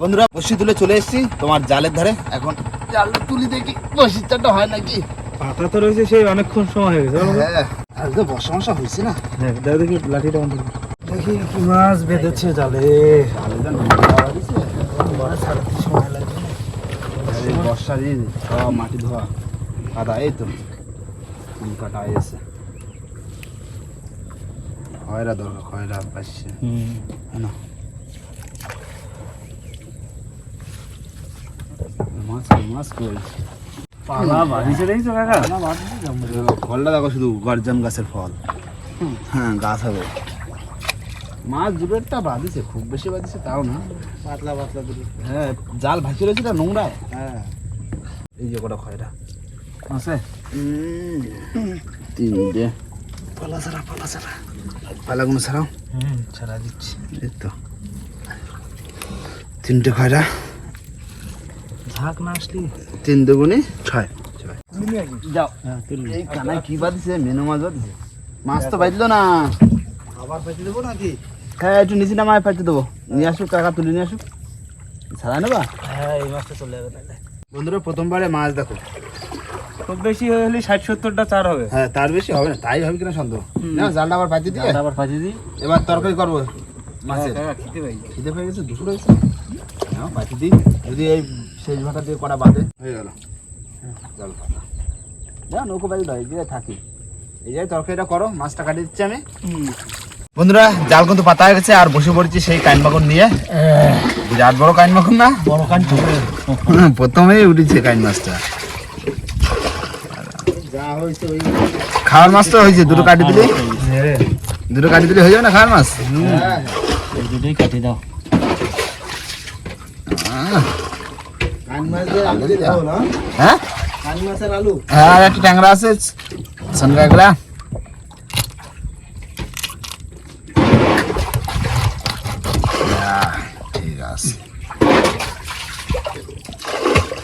বন্ধুরা বসি তুলে চলে এসেছি তোমার জালের ধারে। এখন জালটা তুলি দেখি বসির চারটা হয় নাকি? পাতা তো রয়েছে সেই অনেকক্ষণ সময় হয়ে গেছে? হ্যাঁ আর তো বর্ষা মশা হয়েছে না? হ্যাঁ, দেখি লাঠিটা বন্ধ দেখি কি মাছ বেঁধেছে জালে। বর্ষা দিন সব মাটি ধোয়া। কাদা এই তো ফুল কাটা এসে খয়রা দরকার খয়রা পাচ্ছে না। মাছ মাছ কই পালা বাড়িছে দেখছ কাকা? ফলটা দেখো শুধু গর্জন গাছের ফল। হ্যাঁ গাছ হবে। মাছ একটা বাঁধিছে খুব বেশি বাঁধিছে তাও না। পাতলা পাতলা দুটো। হ্যাঁ জাল ভাসি রয়েছে না নোংরায়? হ্যাঁ। এই যে কটা খয়রা। আছে তিনটে। পালা ছাড়া পালা ছাড়া। পালাগুলো ছাড়াও। হুম ছাড়া দিচ্ছি। এই তো। তিনটে খয়রা ঝাঁক না আসলি? তিন ছয়। যাও। হ্যাঁ তুলি এই কানায় কি বাঁধিছে মেনু মাছ বাঁধিছে মাছ তো বাঁধলো না। আবার পেতে দেবো নাকি? হ্যাঁ একটু নিচে নামায় পাইতে দেবো। নিয়ে আসুক কাকা তুলে নিয়ে আসুক। ছাড়া নেবা? হ্যাঁ এই মাছটা চলে যাবে তাহলে। বন্ধুরা প্রথমবারে মাছ দেখো। খুব বেশি হলে ষাট সত্তরটা চার হবে। হ্যাঁ তার বেশি হবে না। তাই হবে কিনা সন্দেহ। না জালটা আবার পাইতে দিয়ে? আবার ফাঁসি দিই এবার তরকারি করব মাছের। কাকা পাই খিদে পেয়ে গেছে। দুপুর হয়েছে। হ্যাঁ পাইতে দিই। যদি এই শেষ ভাটা দিয়ে করা বাদে হয়ে গেল। জল পাতা। যা নৌকো বাড়ি নয় যে থাকি। এই যে তরকারিটা করো মাছটা কাটিয়ে দিচ্ছি আমি। বন্ধুরা জাল কিন্তু পাতা হয়ে গেছে আর বসে পড়েছি সেই কাইন মাখন নিয়ে। বিরাট বড় কাইন মাখন না? বড় কান প্রথমেই উঠেছে কাইন মাছটা। যা হয়েছে ওই খাওয়ার মাছটা হয়েছে দুটো কাটি দিলে হ্যাঁ দুটো কাটি দিলে হয়ে যাবে না খাওয়ার মাছ এই দুটোই কাটি দাও আহ, কান মাছের আলু দাও না হ্যাঁ কান মাছের আলু হ্যাঁ আর একটা ট্যাংরা আছে সনকাগড়া ঠিক আছে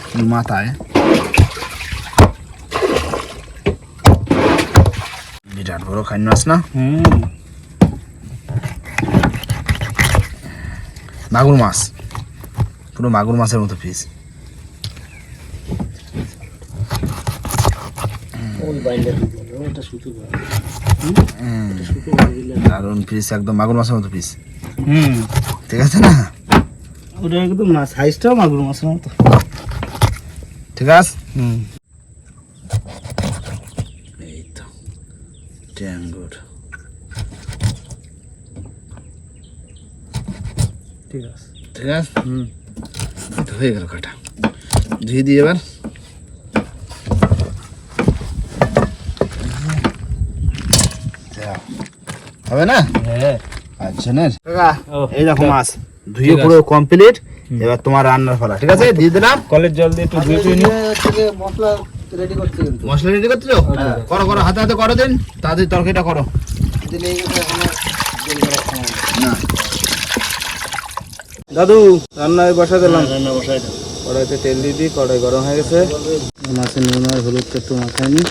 কি মাথায় বিরাট বড় খাইন মাছ না? মাগুর মাছ। পুরো মাগুর মাছের মতো পিস দারুণ পিস একদম মাগুর মাছের মতো পিস হুম। ঠিক আছে না? ওটা একদম না সাইজটাও মাগুর মাছের মতো। ঠিক আছে? হুম এই তো ট্যাঙ্গুর ঠিক আছে। ঠিক আছে? হুম হয়ে গেল কাটা ধুয়ে দিই এবার। হবে না? হ্যাঁ। আচ্ছা না। এই দেখো মাছ। ধুয়ে পুরো কমপ্লিট এবার তোমার রান্নার ফলা ঠিক আছে? দিয়ে দিলাম। কলের জল দিয়ে একটু ধুয়ে মশলা রেডি করছে মশলা রেডি করতে চাও? করো করো হাতে হাতে করো দিন। তাড়াতাড়ি তরকারিটা করো। নেই। দাদু রান্নায় বসা দিলাম। রান্না বসাই দাও কড়াইতে তেল দিয়ে দিই কড়াই গরম হয়ে গেছে। মাছের নুন আর হলুদটা একটু মাখায় নি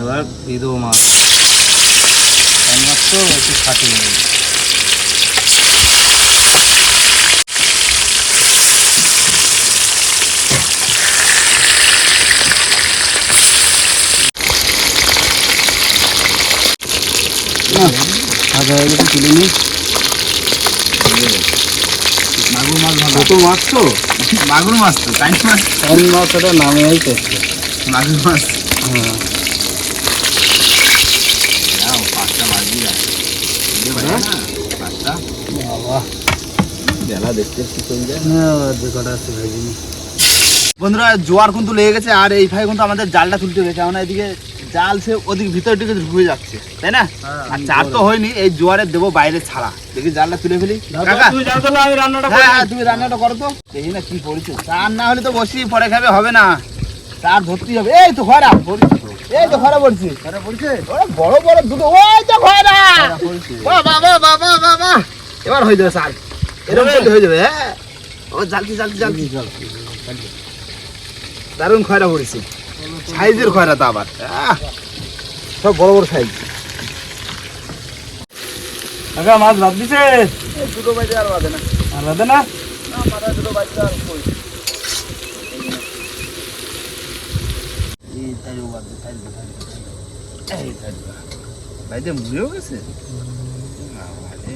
এবার দিয়ে দেবো মাছ। তো একটু খাটিয়ে নেব ভাজা হয়ে গেছে তুলে নিই। মাগুর মাছ ছোটো মাছ তো? মাগুর মাছ তো কাইন মাছ। কান মাছ ওটা নামে হয়েছে মাগুর মাছ। হ্যাঁ যাও পাঁচটা বাজি যায় এই বাজে না পাঁচটা বাবা বেলা দেখতে কি চলে যায় যে কটা আছে ভাইজিনি বন্ধুরা জোয়ার কিন্তু লেগে গেছে আর এই ভাই কিন্তু আমাদের জালটা তুলতে গেছে কেননা এদিকে জাল সে ওদিকে ভিতর দিকে ঢুকে যাচ্ছে তাই না? আর চার তো হয়নি এই জোয়ারে দেবো বাইরে ছাড়া। দেখি জালটা তুলে ফেলি। হ্যাঁ হ্যাঁ তুমি রান্নাটা করো তো। দেখি না কি পড়েছে। চার না হলে তো বসি পরে খাবে হবে না। চার ধরতেই হবে। এই তো খরা এই তো খরা পড়ছে খরা পড়ছে ওরা বড় বড় দুটো ওই তো খরা বাবা বাবা বাবা বাবা এবার হয়ে যাবে স্যার। এরকম করলে হয়ে যাবে হ্যাঁ। ও জালতি জালতি জালতি দারুণ খয়রা পড়েছে। সাইজের খয়রা তো আবার সব বড় বড় সাইজ। মাছ ভাত দিছে? দুটো বাজে আর বাজে না। আর বাদে না? না মাথা দুটো বাজে আর কই। ও বাজে তাই এই তাই ভাইতে মুড়েও গেছে বাবারে।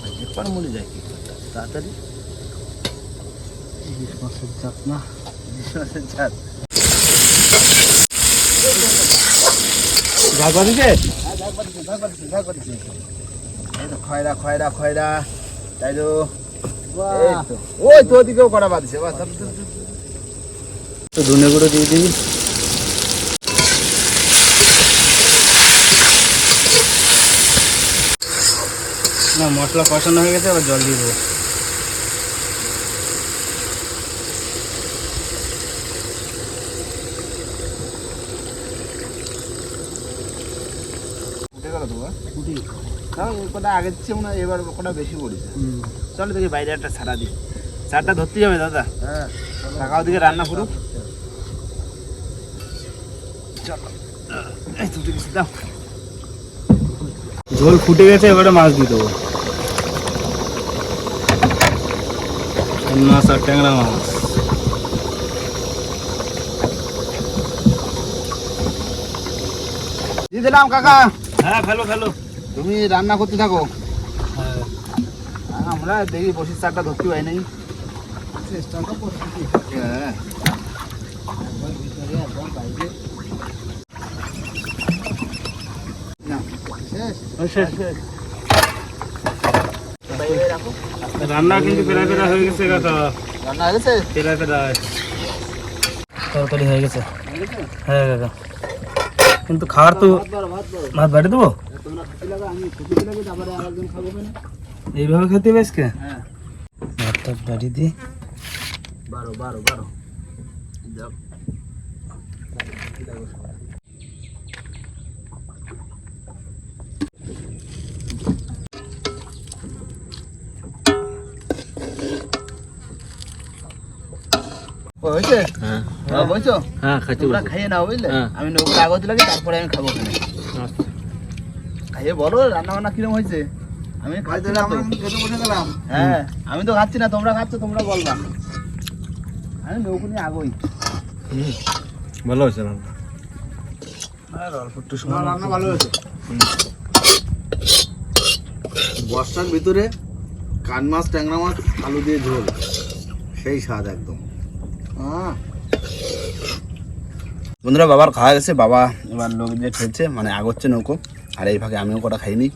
ভাইতে পার মরে যায় কি? তাড়াতাড়ি ইলিশ মাছের জাত না বিশ্বাসের জাত। ঝাল ভাত দিছে খয়রা খয়রা খয়রা তাই তো। ওই তো ওদিকেও করা বাঁধছে ধর। তো ধনে গুঁড়ো দিয়ে দিবি। না মশলা কষানো হয়ে গেছে আবার জল দিয়ে দেবো। কটা আগের চেয়ে মনে হয় এবার কটা বেশি পড়েছে। চলো দেখি বাইরে একটা ছাড়া দিই। চারটা ধরতেই হবে দাদা। হ্যাঁ টাকা ওদিকে রান্না করুক চলো এই তো উঠে গেছে, দাও ঝোল ফুটে গেছে এবারে মাছ দিয়ে দেবো। মাছ আর ট্যাংরা মাছ। দিয়ে দিলাম কাকা। হ্যাঁ ফেলো ফেলো। তুমি রান্না করতে থাকো। হ্যাঁ। আমরা দেখি বসির চারটা ধরতে পাই নাই। চেষ্টা করছি হ্যাঁ। রান্না কিন্তু পেরা পেরা হয়ে গেছে কাকা রান্না হয়ে গেছে? পেরা পেরা তরকারি হয়ে গেছে। হয়ে গেছে? হ্যাঁ। কাকা কিন্তু খাওয়ার তো ভাত বাড়ো, ভাত বাড়ো। ভাত বাড়ি দেবো? তোমরা খেতে লাগো, আমি খেতে লাগো, তারপরে আরেকজন খাব কেন? এইভাবে খেতে হবে আজকে? হ্যাঁ। ভাতটা বাড়ি দিই। বারো বারো বারো। হয়েছে? হ্যাঁ। বলছো? হ্যাঁ খাচ্ছি তোমরা খাইয়ে নাও বুঝলে? হ্যাঁ। আমি নৌকোর আগত লাগে তারপরে আমি খাব ওখানে। খাইয়ে বলো রান্না বান্না কিরম হয়েছে? আমি খাচ্ছি না তো। খেতে বসে গেলাম। হ্যাঁ আমি তো খাচ্ছি না তোমরা খাচ্ছ তোমরা বলবা। আমি নৌকো নিয়ে আগোই। ভালো হয়েছে রান্না? আর অল্প একটু সময় রান্না ভালো হয়েছে? বর্ষার ভিতরে কান মাছ ট্যাংরা মাছ আলু দিয়ে ঝোল। সেই স্বাদ একদম। বন্ধুরা বাবার খাওয়া গেছে। বাবা এবার লোক দিয়ে ঠেলছে মানে আগচ্ছে নৌকো। আর এই ভাগে আমিও কটা খাইনি।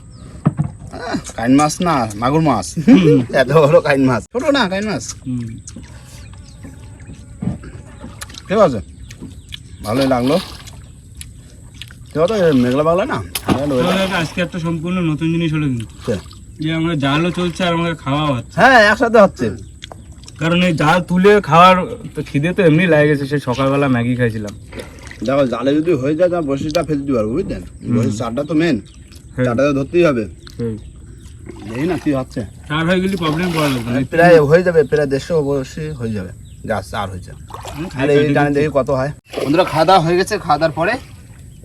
কাইন মাছ না মাগুর মাছ। এত বড় কাইন মাছ। ছোট না কাইন মাছ। ঠিক আছে। ভালোই লাগল। ঠিক আছে মেঘলা বাংলা না? আজকে একটা সম্পূর্ণ নতুন জিনিস হলো কিন্তু। যে আমরা জালও চলছে আর আমাদের খাওয়া হচ্ছে। হ্যাঁ একসাথে হচ্ছে। কারণ এই জাল তুলে খাওয়ার তো খিদে তো এমনি লাগে গেছে সেই সকালবেলা ম্যাগি খাইছিলাম। দেখো জালে যদি হয়ে যায় তাহলে বসিটা ফেলতে দিতে পারব বুঝলেন? বসির চারটা তো মেন হ্যাঁ। চারটা তো ধরতেই হবে। এই না কি হচ্ছে। চার হয়ে গেলে প্রবলেম পড়া লাগবে প্রায় হয়ে যাবে প্রায় দেড়শো বসে হয়ে যাবে। গাছ চার হয়েছে আর এই দেখি। কত হয়। বন্ধুরা খাওয়া দাওয়া হয়ে গেছে খাওয়া দাওয়ার পরে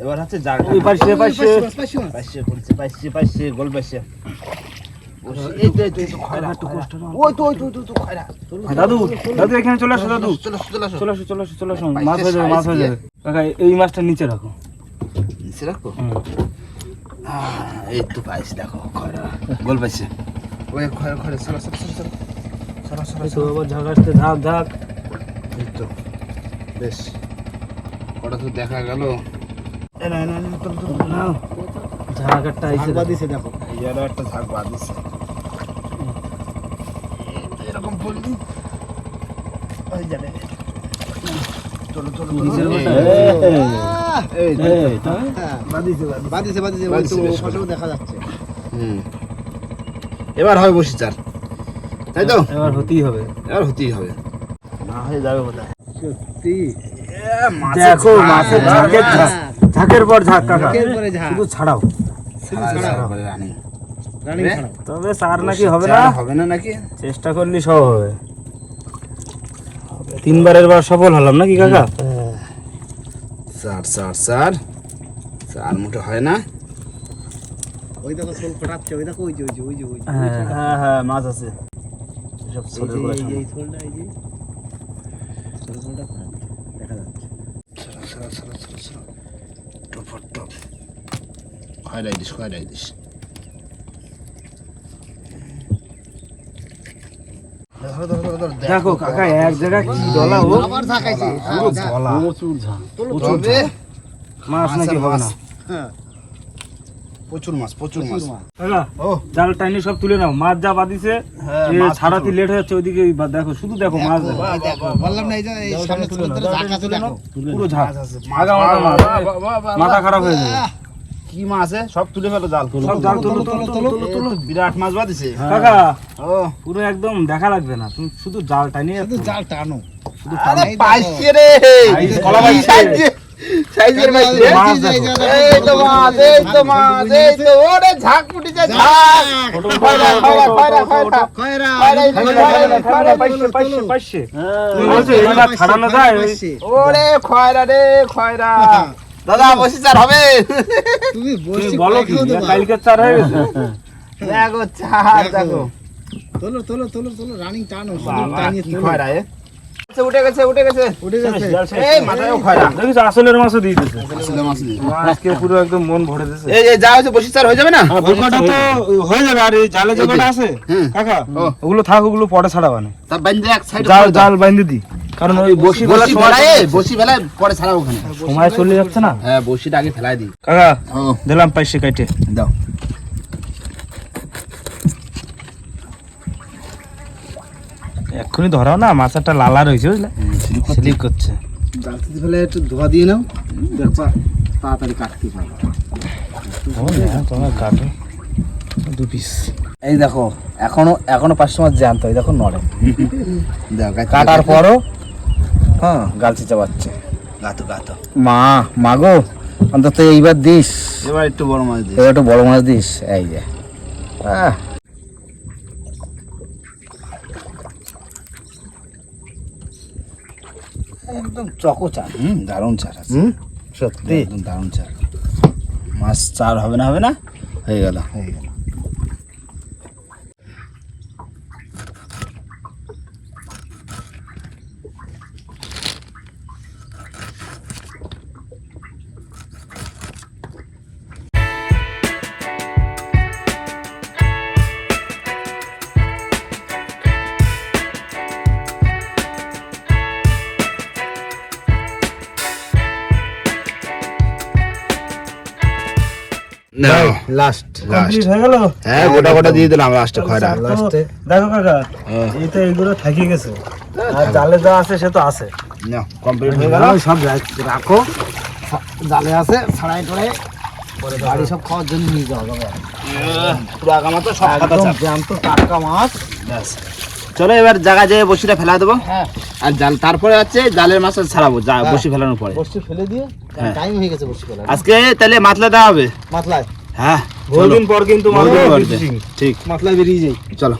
এবার হচ্ছে জাল ওই পাশে, পাশে। পাশে। পাশে পাশে গোল পাশে। দাদু এই মাছটা নিচে রাখো নিচে রাখো এই তো দেখো গোল পাইছে বেশ ওটা তো দেখা গেল না দেখো একটা ঝাঁক যাবে চলো চলো? বাদিছে বাদিছে বাদিছে দেখা যাচ্ছে। হুম। এবার হবে বসি চার তাই তো? এবার হতেই হবে। এবার হতেই হবে। না হয়ে যাবে বোধহয়। সত্যি? দেখো মাছের ঝাঁকের ঝাঁকের পর ঝাঁক কাকা। ঝাঁকের পরে ঝাঁক। শুধু ছাড়াও? ছাড়াও। তবে চার নাকি হবে না? হবে না নাকি? চেষ্টা করলে সব হবে। তিনবারের বার সফল হলাম নাকি কাকা? চার চার চার চার মুঠো হয় না। ওই দেখো সোল ফোটাচ্ছে ওই দেখো ওই যে ওই যে ওই যে ওই যে হ্যাঁ হ্যাঁ হ্যাঁ মাছ আছে। সব এই এই যে এই এই দেখা যাচ্ছে। Top top. খয়রাই দিস ধরো, ধরো, ধরো, ধরো, দেখো কাকা এক জায়গায় কি ডলা ও আবার ঝাঁকাইছে পুরো ঝলা প্রচুর তোলো তবে মাছ নাকি হবে না হ্যাঁ প্রচুর মাছ প্রচুর মাছ কাকা ও জাল টাইনি সব তুলে নাও মাছ যা বাদিছে হ্যাঁ, ছাড়াতে লেট হয়ে যাচ্ছে ওইদিকে দেখো শুধু দেখো মাছ দেখো বললাম না এই যে সামনে তুলে দেখো পুরো ঝাঁক মাথা খারাপ হয়ে যাবে কি মাছ আছে? সব তুলে ফেলো জাল সব জাল তোলো তোলো তোলো তোলো তোলো বিরাট মাছ কাকা ও। পুরো একদম দেখা লাগবে না। তুমি শুধু জাল টানিয়ে শুধু জাল টানো। আরে এই পাইছে রে। কলা পাইছে। সাইজে- সাইজের মাছ রে। মাছ দেখো। এই তো মাছ এই তো মাছ এই তো। ওরে ঝাঁক উঠিছে ঝাঁক। খয়রা খয়রা খয়রা খয়রা। খয়রা খয়রা, খয়রা, পাইছে পাইছে পাইছে। হ্যাঁ। তুমি বলছো এগুলা ছাড়ানো যায়। ওই- ওরে খয়রা রে খয়রা। দাদা বসি স্যার হবে। তুমি বলো কি কালকে চার হয়ে গেছে। দেখো চার দেখো। তোলো তোলো তোলো তোলো রানিং টানো শুধু টানিয়ে কি তোলো। খয়রা এ? উঠে গেছে উঠে গেছে। উঠে যাচ্ছে এই মাথায়ও খয়রা। দেখিস আসলের মাছও দিয়ে দিতেছে আসলে মাছ নেই। আজকে পুরো একদম মন ভরে দিতেছে এই এই যা হয়েছে বসি স্যার হয়ে যাবে না? বোকাটা তো হয়ে যাবে আর এই জালে যে আছে হুম। কাকা ওগুলো থাক ওগুলো পরে ছাড়াবানে তা বাইন্দে এক সাইড জাল জাল বাইন্ধে দি। কারণ ওই বসি বেলা সময় বসি ফেলায় পরে ছাড়া ওখানে। সময় চলে যাচ্ছে না? হ্যাঁ বসিটা আগে ফেলাই দিই। কাকা দিলাম পাইছে কাইটে দাও। এক্ষুনি ধরাও না মাছটা লালা রয়েছে বুঝলে? স্লিপ করছে। জালতি ফেলে একটু ধোয়া দিয়ে নাও দেখবা তাড়াতাড়ি কাটতে পারবা তোমার কাটো দু পিস এই দেখো এখনও এখনও পাঁচশো মাছ জ্যান্ত এই দেখো নড়ে। দাও কাটার পরও হ্যাঁ গালচি চাবাচ্ছে গাতো গাতো। মা মাগো অন্তত এইবার দিস। এবার একটু বড় মাছ দিই এবার একটু বড় মাছ দিস। এই যে। আহ। একদম চকোচা হুম দারুণ চার আছে। হুম সত্যি? একদম দারুণ চার। মাছ চার হবে না হবে না? হয়ে গেল। হয়ে গেল। লাস্ট কমপ্লিট হয়ে গেল? হ্যাঁ গোটা গোটা দিয়ে দিলাম লাস্টে খয়রা। লাস্টে দেখো কাকা এই তো এইগুলো থাকি গেছে। আর জালে যা আছে সে তো আছে। না কমপ্লিট হয়ে গেল। সব রাখো। জালে আছে ছাড়াই টড়াই পরে বাড়ি সব খাওয়ার জন্য নিয়ে যাওয়া যাবে তো সব একদম চাপ। জ্যান্ত টাটকা মাছ। ব্যাস। চলো এবার জায়গা যেয়ে বসিটা ফেলা দেবো। হ্যাঁ। আর জাল তারপরে হচ্ছে জালের মাছ ছাড়াবো বসি ফেলানোর পরে। বসি ফেলে দিয়ে হ্যাঁ। টাইম হয়ে গেছে বসি ফেলা আজকে তাহলে মাতলা দেওয়া হবে। মাতলায়। হ্যাঁ বহুদিন পর কিন্তু মাছ বহুদিন পর ধরছি। ঠিক। মাতলায় বেরিয়ে যাই। চলো।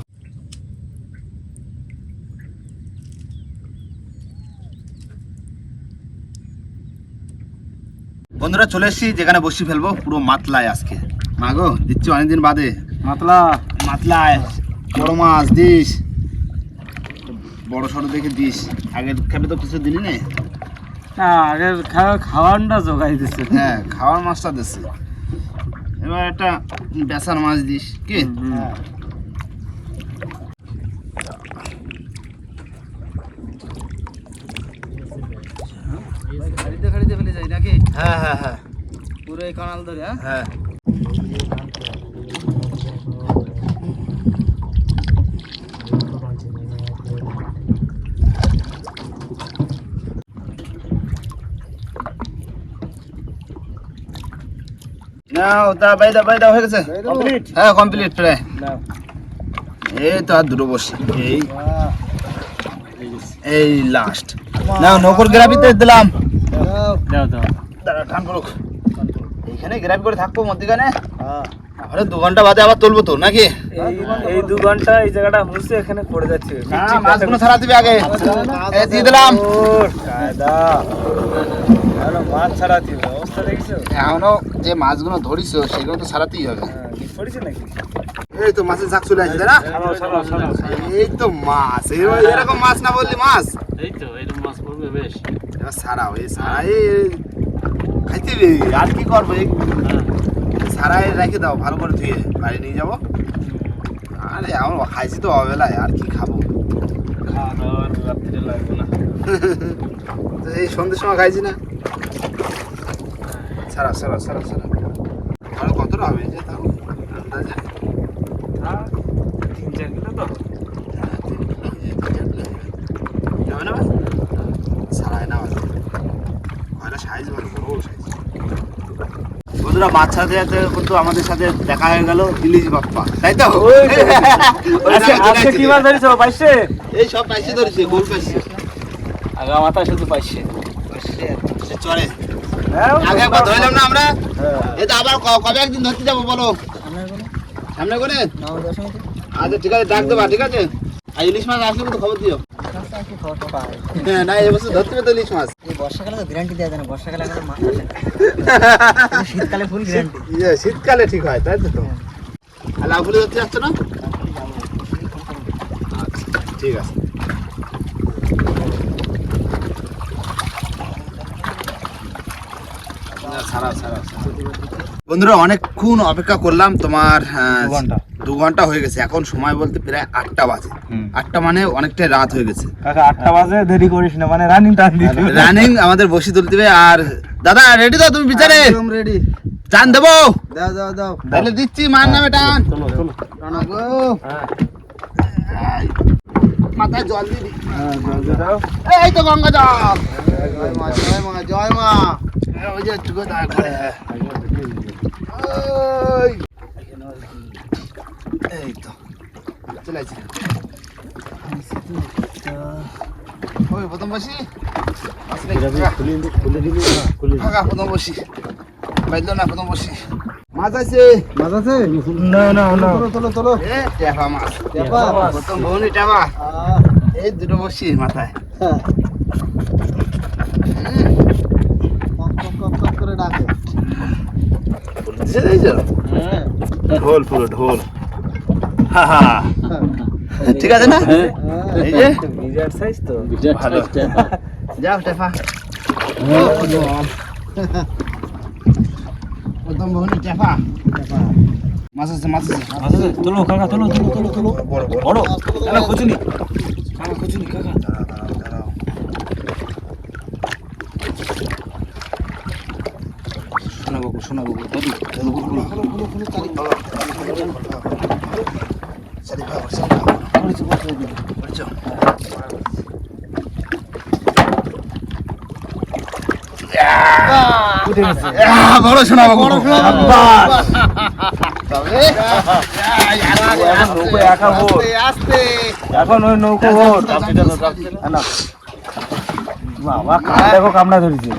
বন্ধুরা চলে এসেছি যেখানে বসি ফেলব পুরো মাতলায় আজকে। মাগো দিচ্ছি অনেকদিন বাদে। মাতলা। মাতলায়। বড় মাছ দিস। বড় সড়ো দেখে দিস। আগের খেপে তো কিছু দিলি নে। না আগের খাওয়া খাওয়ানটা জোগাই দিচ্ছে হ্যাঁ খাওয়ার মাছটা দিচ্ছে এবার একটা বেসার মাছ দিস কি? নাকি? হ্যাঁ হ্যাঁ হ্যাঁ। পুরো এই কানাল ধরে হ্যাঁ। হ্যাঁ নাও তা বাইদা বাইদা হয়ে গেছে? কমপ্লিট হ্যাঁ কমপ্লিট প্রায়। নাও। এই তো আর দুটো বসে। এই এই লাস্ট নাও নকর গ্রাফিতে দিলাম। দাও দাও দাঁড়া টান করুক। এইখানে গ্রাফি করে থাকব মধ্যখানে। হ্যাঁ। আরে দু ঘণ্টা বাদে আবার তুলবো তো নাকি? এই দু ঘণ্টা এই জায়গাটা মুছে এখানে পড়ে যাচ্ছে। না মাছগুলো ছাড়া দিবি আগে। দিয়ে দিলাম। মাছ ছাড়া দিল অবস্থা দেখছ? এখনও যে মাছগুলো ধরিস সেগুলো তো ছাড়াতেই হবে। হ্যাঁ, নাকি? এই তো মাছের ঝাঁক চলে আসছে না? এই তো মাছ এই- এরকম মাছ না বললি মাছ? এই তো এরকম মাছ পড়বে বেশ। এবার সারাও এই সারাই খাইতে আর কি করব? এই সারাই রেখে দাও ভালো করে ধুয়ে বাড়ি নিয়ে যাব। আরে আমার খাইছি তো অবেলায় আর কি খাব? খাওয়া দাওয়ার রাত্রে লাগবে না। এই সন্ধ্যের সময় খাইছি না। সারা সারা সারা সারা আর কতটা হবে যে তাও? আন্দাজে। তিন চার কিলো তো? যাবে না সারাই না কয়টা সাইজ বড় বড় সাইজ বন্ধুরা মাছ ছাড়তে যেতে কিন্তু আমাদের সাথে দেখা হয়ে গেল ইলিশ বাপ্পা। তাই তো? আজকে কি মাছ ধরেছো পাইছে এই সব পাইছে ধরেছে গোল পাইছে আগা মাথা শুধু পাইছে। সে চড়ে হ্যাঁ আগে একবার ধরলাম না আমরা। এই তো আবার ক- কবে একদিন ধরতে যাব বলো? সামনে করে? আচ্ছা ঠিক আছে ডাক দেবা ঠিক আছে? আর ইলিশ মাছ আসলে কিন্তু খবর দিও। হ্যাঁ না এবছর ধরতে হবে তো ইলিশ মাছ। এই বর্ষাকালে তো গ্যারান্টি দেওয়া যায় না বর্ষাকালে মাছ আসে শীতকালে ফুল গ্যারান্টি ইয়ে শীতকালে ঠিক হয় তাই তো? তো আর ফুলে ধরতে যাচ্ছ না? আচ্ছা ঠিক আছে ছাড়া ছাড়া বন্ধুরা অনেকক্ষণ অপেক্ষা করলাম তোমার দু ঘণ্টা। হয়ে গেছে। এখন সময় বলতে প্রায় আটটা বাজে। আটটা মানে অনেকটাই রাত হয়ে গেছে। আটটা বাজে দেরি করিস না মানে রানিং রানিং আমাদের বসি তুলতে হবে। আর দাদা রেডি তো তুমি বিচারে রেডি টান দেবো? দাও দাও দাও। তাহলে দিচ্ছি মার নামে টান। চলো চলো। হ্যাঁ মাথায় জল দিবি হ্যাঁ এই তো গঙ্গা জল। জয় মা জয় মা জয় মা। ওই যে করে দাঁড় করে। এই তো চলে আসছি ওই প্রথম বসি ফাঁকা প্রথম বসি বাইল না প্রথম বসি মাছ আছে মাছ আছে না না না তোলো তোলো এ টেপা মাছ টেপা। প্রথম বউনি টেপা এই দুটো বসি মাথায় হ্যাঁ। করে ডাকে। ঢোল পুরো ঢোল। হা হা। ঠিক আছে না? এই যে? বিরাট সাইজ তো। ভালো। যাও প্রথম মাছ আছে মাছ আছে। তোলো কাকা তোলো তোলো তোলো তোলো। বড় বড়। বড়। কাকা খুচুনি কাকা খুচুনি কাকা দাঁড়াও, দাঁড়াও, দাঁড়াও। শোনা বাবু শোনা বাবু দাদু দাদু গুলো গুলো গুলো গুলো চারি চারি ভাগ চারি ভাগ করেছ করেছ উঠে গেছে বড় শোনা বাবু। এখন নৌকো একা ভোর আস্তে এখন ওই নৌকো ভোর না। বাবা কাম দেখো কামড়া ধরেছে।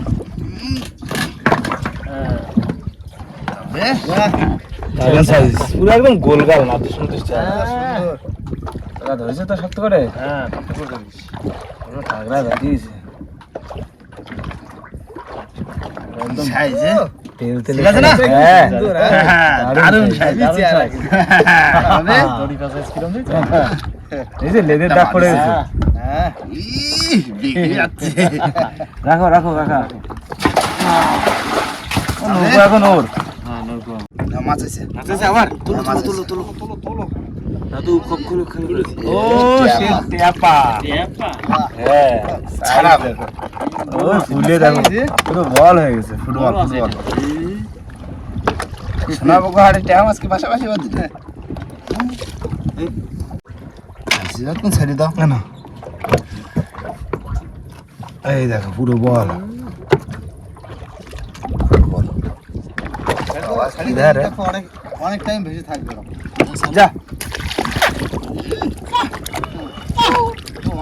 পুরো একদম গোলগাল না তো শুনতে ধরেছে তো শক্ত করে? হ্যাঁ পুরো ঠাকরা দিয়েছে একদম সাইজে তেল তেল ঠিক আছে না? হ্যাঁ দারুণ সাইজ তবে এই যে লেদের দাগ পড়ে গেছে ই রাখো রাখো কাকা ও নৌকো এখন ওর মাছ আছে আছে আবার তুলো তুলো তুলো তুলো দাদু খুলে খুলে ও সে ট্যাপা হ্যাঁ ছাড়া ও ফুলে দেখো পুরো বল হয়ে গেছে ফুটবল। ফুটবল। সোনা বাবু হাড়ে ট্যাম আজকে পাশাপাশি বাদ দিতে কোন ছেড়ে দাও না এই দেখো পুরো বল অনেক টাইম ভেসে থাকবে যা।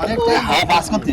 অনেক টাইম পাস করতে।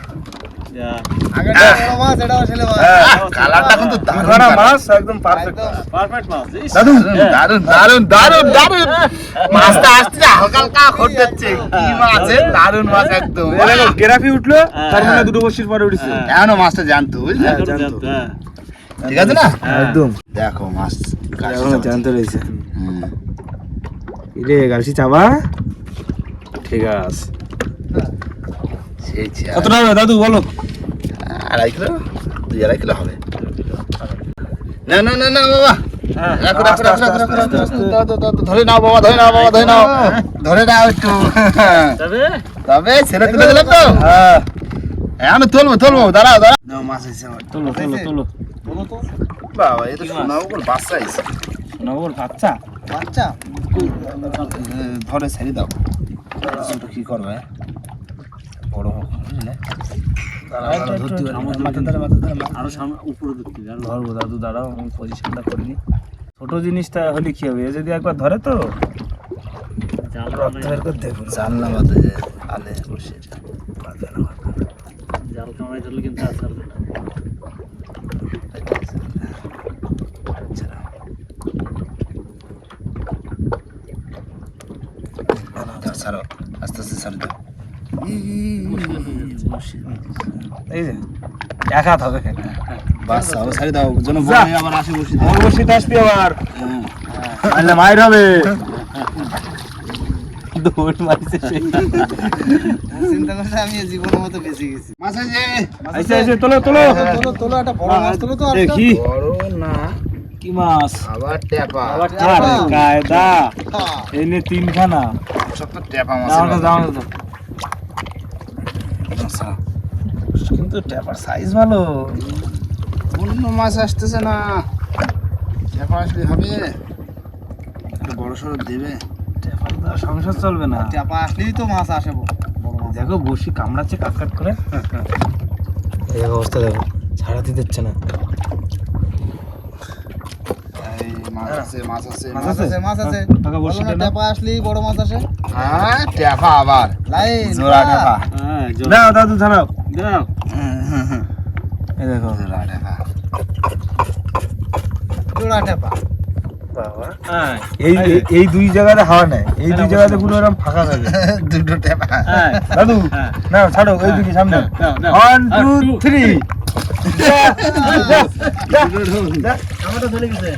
গেরাফি উঠল তার মানে দুটো বসির পরে উঠেছে। এখনও মাছটা জানতো বুঝলে? জানতো, হ্যাঁ। ঠিক আছে না? একদম। দেখো মাছ জানতে রয়েছে। হুম। রে গালসি চাবা ঠিক আছে। কত টাকা দাদু বলো। আড়াই কিলো? দুই আড়াই কিলো হবে। না না না না বাবা। ধরে নাও বাবা ধরে নাও বাবা ধরে নাও। ধরে নাও একটু। তবে? তবে ছেলে তুলে দিলাম তো। হ্যাঁ। এখন তুলবো তুলবো দাঁড়াও দাঁড়াও। মাছ এসে আমার। তোলো তোলো তোলো। বাবা এ তো বাচ্চা এসে নবর বাচ্চা? বাচ্চা? ধরে ছেড়ে দাও। তো কি করবে? বড় হোক আরও সামনে উপরে ধরবো দাদু দাঁড়াও আমি পজিশনটা করিনি ছোট জিনিসটা হলে কি হবে? এ যদি একবার ধরে তো? জাল করতে হবে জানলা মাথা যে আলে বসে জাল কামাই ধরলে কিন্তু ছাড়ো। আস্তে আস্তে ছাড়ো। এই যে এক হাত হবে বাস আবার ছাড়ে দাও যেন যা। আবার আসে বসে আমার বসিতে আসবি আবার। তাহলে মায়ের হবে দৌড় মারিছে চিন্তা করছে আমি জীবনের মতো বেঁচে গেছি মাছ আছে আইসে আইসে তোলো তোলো তোলো তোলো একটা বড় মাছ তোলো তো আর বড় না কি মাছ আবার টেপা আরে কায়দা হ্যাঁ। তিনখানা সব তো টেপা মাছ দাও দাও দাও। কিন্তু ট্যাপার সাইজ ভালো। অন্য মাছ আসতেছে না। টেপা আসলে হবে। একটু বড় সড়ো দেবে। ট্যাপার দ্বারা সংসার চলবে না। চাপা আসলেই তো মাছ আসে দেখো বসি কামড়াচ্ছে কাট কাট করে। এই অবস্থা দেখো ছাড়াতে দিচ্ছে না। এই মাছ আছে মাছ আছে মাছ মাছ আছে? মাছ আছে। টাকা না না। আসলেই বড় মাছ আসে। হ্যাঁ টেপা আবার। লাইন জোড়া টেপা হ্যাঁ দাও। দাদু ছাড়াও এই দেখো। জোড়া টেপা জোড়া টেপা হ্যাঁ। এই এই- দুই জায়গাতে হাওয়া নেই এই দুই জায়গাতে পুরো এরকম ফাঁকা থাকে। দুটো টেপা হ্যাঁ দাদু হ্যাঁ। না ছাড়ো ওই দিকে সামনে। ওয়ান টু থ্রি আমারটা চলে গেছে।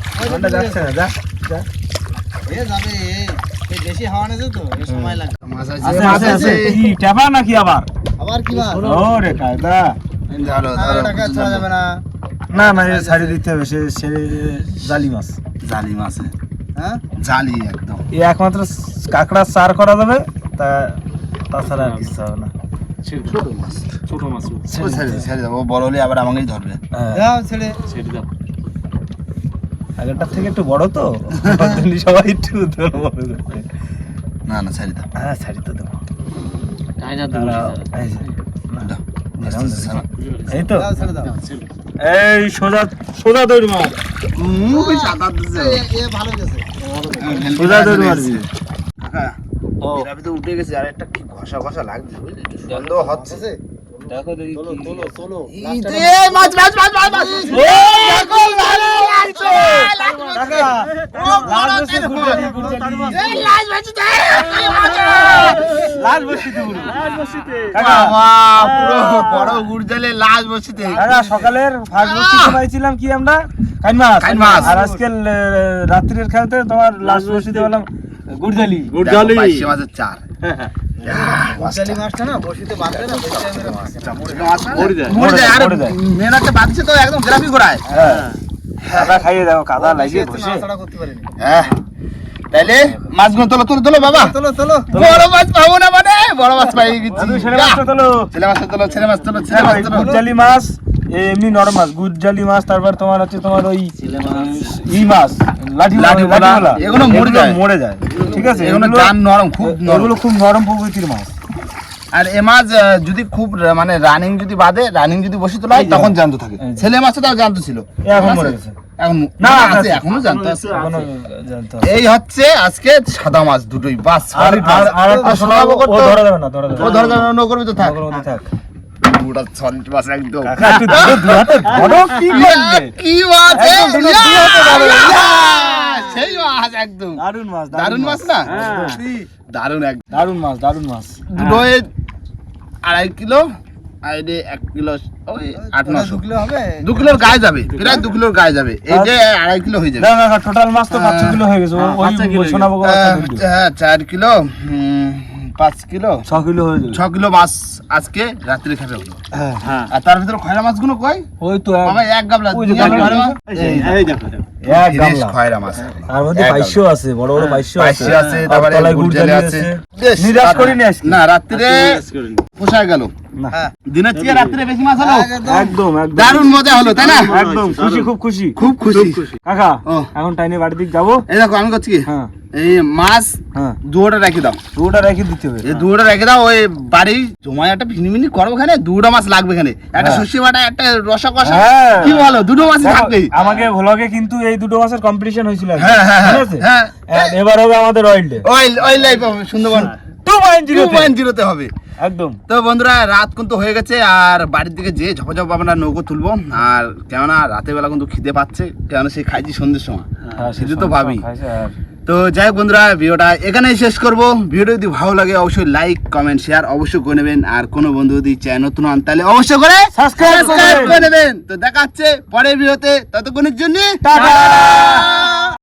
যাচ্ছে না যা যা। এ যাবে এ। এই বেশি হাওয়া নেছে তো এ সময় লাগবে। মাছ আছে আছে। আছে কি টেপা নাকি আবার? আবার কি ও রে কায়দা। ধরো ধরো টাকা ছাড়া যাবে না। না না এ ছাড়ি দিতে হবে সে সে জালি মাছ। জালি মাছ হ্যাঁ। জালি একদম। এই একমাত্র কাঁকড়া চার করা যাবে তা তাছাড়া আর কিছু হবে না। ছোট মাছ। ছোট মাছ ও ছেড়ে ছেড়ে দেবো বড় হলে আবার আমাকেই ধরবে। হ্যাঁ, যাও ছেড়ে। ছেড়ে দাও। আগেরটার থেকে একটু বড় তো সবাই একটু না না ছেড়ে দাও হ্যাঁ ছাড়ি তো দেবো কায়দা তো দাঁড়াও, বসে এই তো। এই সোজা সোজা দৌড় মার। এ ভালো গেছে সোজা দৌড় মারবি। কাকা, ও। আমি তো উঠে গেছি আর একটা কি ঘষা ঘষা লাগছে বুঝলি? একটু হচ্ছে দেখো দেখি তোলো তোলো তোলো। এই তো, মাছ মাছ মাছ মাছ লাল গুড়জালে সকালের ফার্স্ট বসিতে পাইছিলাম কি আমরা? কাইন মাছ আর আজকে রাত্রির খেলতে তোমার লাস্ট বসিতে বললাম গুড়জালি বাইশে মাছের চার। হচ্ছে বাঁধছে তো একদম গ্রাফি করায় হ্যাঁ। কাদা খাইয়ে দাও কাদা লাগিয়ে বসে। নাড়াচাড়া করতে পারিনি। হ্যাঁ। তাইলে মাছগুলো তোলো তোলো তোলো বাবা। তোলো তোলো বড় মাছ পাবো না মানে? বড় মাছ পাই গেছি। ছেলে মাছটা তোলো। ছেলে মাছ তোলো ছেলে মাছ তোলো ছেলে মাছ তোলো। গুড়জালি মাছ এমনি নরম মাছ গুজ্জালি মাছ তারপর তোমার হচ্ছে তোমার ওই ই মাছ লাঠি লাঠি। এগুলো মরে যায়। মরে যায়। ঠিক আছে এগুলো নরম খুব নরম। এগুলো খুব নরম প্রকৃতির মাছ। আর এ মাছ যদি খুব মানে রানিং যদি বাদে রানিং যদি বসে তোলা হয় তখন জানতো থাকে। এই ছেলে মাছটা তাও জানতো ছিল। এখন মরে গেছে। এখন না, আছে, এখনও আছে। এই হচ্ছে আজকে সাদা মাছ দুটোই। বাস আর আর একটা শোনাবো ও ধরা যাবে না ধরা যাবে ও ধর ধর ন করবি তো থাক। থাক। পুরো solid মাছ একদম। কাকা একটু দুটো দু হাতে বড় কি কি মাছ একদম সেই মাছ একদম। দারুণ মাছ দারুণ মাছ না? হ্যাঁ। দারুণ এক দারুণ মাছ দারুণ মাছ। দুটো আড়াই কিলো আর এটা এক কিলো ওই আট নশো। দু কিলোর গায়ে যাবে প্রায় দু কিলোর গায়ে যাবে। এই যে আড়াই কিলো হয়ে যাবে। না না না টোটাল মাছ তো পাঁচ হ্যাঁ। কিলো হয়ে গেছে। আহ, হ্যাঁ চার কিলো হুম, পাঁচ কিলো? ছ কিলো হয়ে যাবে। ছ কিলো মাছ আজকে রাত্রে খাবে হলো হ্যাঁ আর তার ভিতরে খয়রা মাছগুলো কই? ওই তো এক- এক গাবলা ওই যে খয়রা মাছ। এই দেখো দেখো। এক ফ্রেশ খয়রা মাছ। তার মধ্যে এক আছে বড় বড় বাইশো আছে। বাইশে আছে তারপরে গুড়জালি আছে। আছে। নিরাশ আর- করিনি না রাত্রে মিস করে নি। পোষায় গেল। দিনের চেয়ে রাত্রে বেশি মাছ হলো। একদম একদম। দারুণ মজা হলো তাই না? একদম খুশি খুব খুশি। খুব খুশি। কাকা এখন টাইনে বাড়ির দিক যাব। এই দেখো আমি করছি কি? হ্যাঁ। এই মাছ হ্যাঁ। দুটোটা রেখে দাও। ওটা রেখে দিতে হবে। এই দুটো রেখে দাও ওই বাড়ি জমায় একটা ভিনিমিনি করব এখানে দুটো মাছ লাগবে এখানে। একটা হ্যাঁ। সর্ষে বাটা একটা রসা কষা হ্যাঁ। কি বলো দুটো মাছ দেখো, থাকবেই। আমাকে ভ্লগে কিন্তু এই দুটো মাসের কম্পিটিশন হয়েছিল হ্যাঁ, হ্যাঁ, এবার হবে আমাদের অয়েল ওই ওই life Sundarban. Two point zero point জিরোতে হবে। একদম। তো বন্ধুরা রাত কিন্তু হয়ে গেছে আর বাড়ির দিকে যে ঝপঝপ আমরা নৌকো তুলবো আর কেননা রাতের বেলা কিন্তু খিদে পাচ্ছে কেননা সে খাইছি সন্ধ্যের সময়। সেটা তো ভাবি। আর তো যাই হোক বন্ধুরা ভিডিওটা এখানেই শেষ করব। ভিডিও যদি ভালো লাগে অবশ্যই লাইক কমেন্ট শেয়ার অবশ্যই করে নেবেন। আর কোনো বন্ধু যদি চ্যানেল নতুন হন তাহলে অবশ্যই করে সাবস্ক্রাইব করে নেবেন। তো দেখা হচ্ছে পরের ভিডিওতে। ততক্ষণের জন্য টাটা।